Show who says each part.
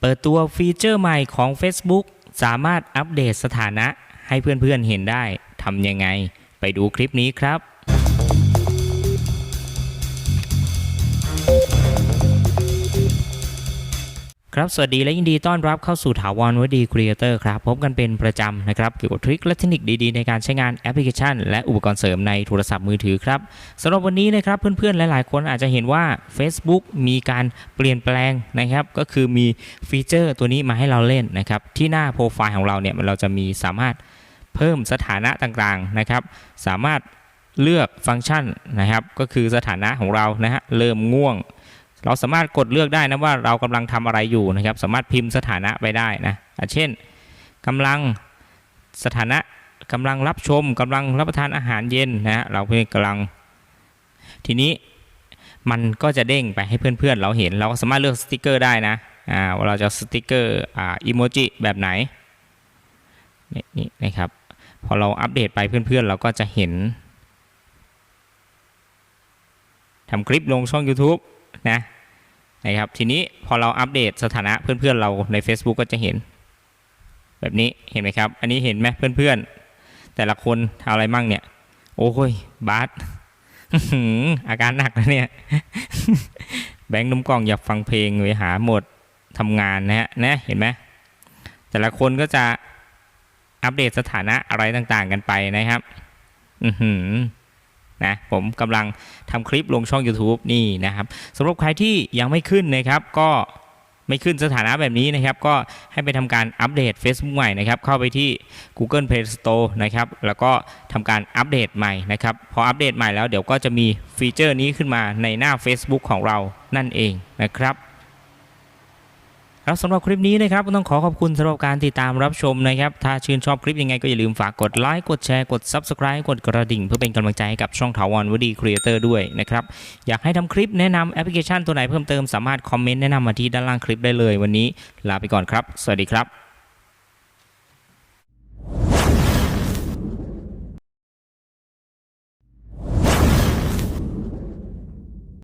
Speaker 1: เปิดตัวฟีเจอร์ใหม่ของ Facebook สามารถอัปเดตสถานะให้เพื่อนๆเห็นได้ทำยังไง ไปดูคลิปนี้ครับ ครับ สวัสดีและยินดีต้อนรับเข้าสู่ถาวรวดีครีเอเตอร์ครับ พบกันเป็นประจำนะครับ เกี่ยวกับทริคและเทคนิคดีๆ ในการใช้งานแอปพลิเคชัน และอุปกรณ์เสริมในโทรศัพท์มือถือครับสำหรับวันนี้นะครับ เพื่อนๆ หลายๆ คนอาจจะเห็นว่า Facebook มีการเปลี่ยนแปลงนะครับ ก็คือมีฟีเจอร์ตัวนี้มาให้เราเล่นนะครับ ที่หน้าโปรไฟล์ของเราเนี่ยเราจะมีสามารถเพิ่มสถานะต่างๆนะครับ สามารถเลือกฟังก์ชันนะครับ ก็คือสถานะของเรานะฮะเริ่มง่วง เราสามารถกดเลือกได้นะว่าเรากำลังทำอะไรอยู่นะครับ สามารถพิมพ์สถานะไปได้นะเช่นกำลังสถานะกำลังรับชมกำลังรับประทานอาหารเย็นนะฮะเราเพื่อนกำลัง ทีนี้มันก็จะเด้งไปให้เพื่อนๆเราเห็น เราก็สามารถเลือกสติกเกอร์ได้นะอ่าเราจะสติกเกอร์อ่าอิโมจิแบบไหนนี่นี่นะครับพอเราอัปเดตไปเพื่อนๆเราก็จะเห็น ทำคลิปลงช่อง YouTube นะนะครับทีนี้พอเราอัปเดตสถานะเพื่อนๆเราใน Facebook ก็จะเห็น แบบนี้เห็นไหมครับ อันนี้เห็นไหมเพื่อนๆ แต่ละคนทำอะไรมั่งเนี่ย โอ้ยบาสอื้อาการหนักแล้วเนี่ย แบงค์นมกล่องอยากฟังเพลงไปหาหมดทำงานนะฮะนะเห็นไหมแต่ละคนก็จะอัปเดตสถานะอะไรต่างๆกันไปนะครับ อือหือ นะผมกำลังทำคลิปลงช่อง YouTube นี่นะครับสำหรับใครที่ยังไม่ขึ้นนะครับก็ไม่ขึ้นสถานะแบบนี้นะครับ ก็ให้ไปทำการอัปเดต Facebook ใหม่นะครับ เข้าไปที่ Google Play Store นะครับ แล้วก็ทำการอัปเดตใหม่นะครับ พออัปเดตใหม่แล้วเดี๋ยวก็จะมีฟีเจอร์นี้ขึ้นมาในหน้า Facebook ของเรานั่นเองนะครับ ครับสำหรับคลิปนี้นะครับก็ต้องขอขอบคุณสำหรับการติดตามรับชมนะครับ ถ้าชื่นชอบคลิปยังไงก็อย่าลืมฝากกดไลค์กดแชร์กด Subscribe กดกระดิ่ง เพื่อเป็นกำลังใจให้กับช่องถาวรวดีครีเอเตอร์ด้วยนะครับ อยากให้ทำคลิปแนะนำแอปพลิเคชันตัวไหนเพิ่มเติมสามารถคอมเมนต์แนะนำมาที่ด้านล่างคลิปได้เลยวันนี้ ลาไปก่อนครับ สวัสดีครับ